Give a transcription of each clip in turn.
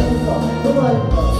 맛있어. 너무 맛있어.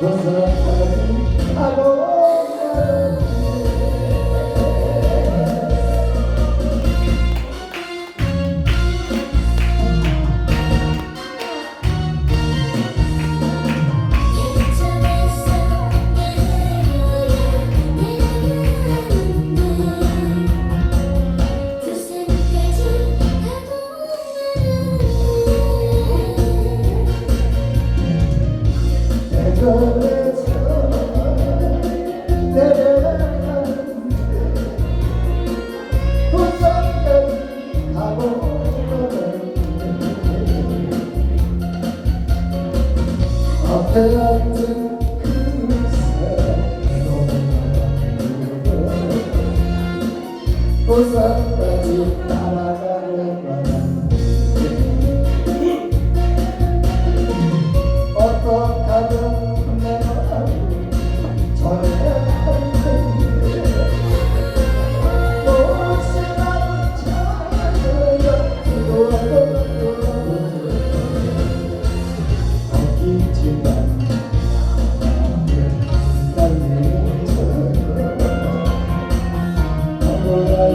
was a heaven I know. 같은 그새 너무 나쁘고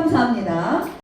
감사합니다.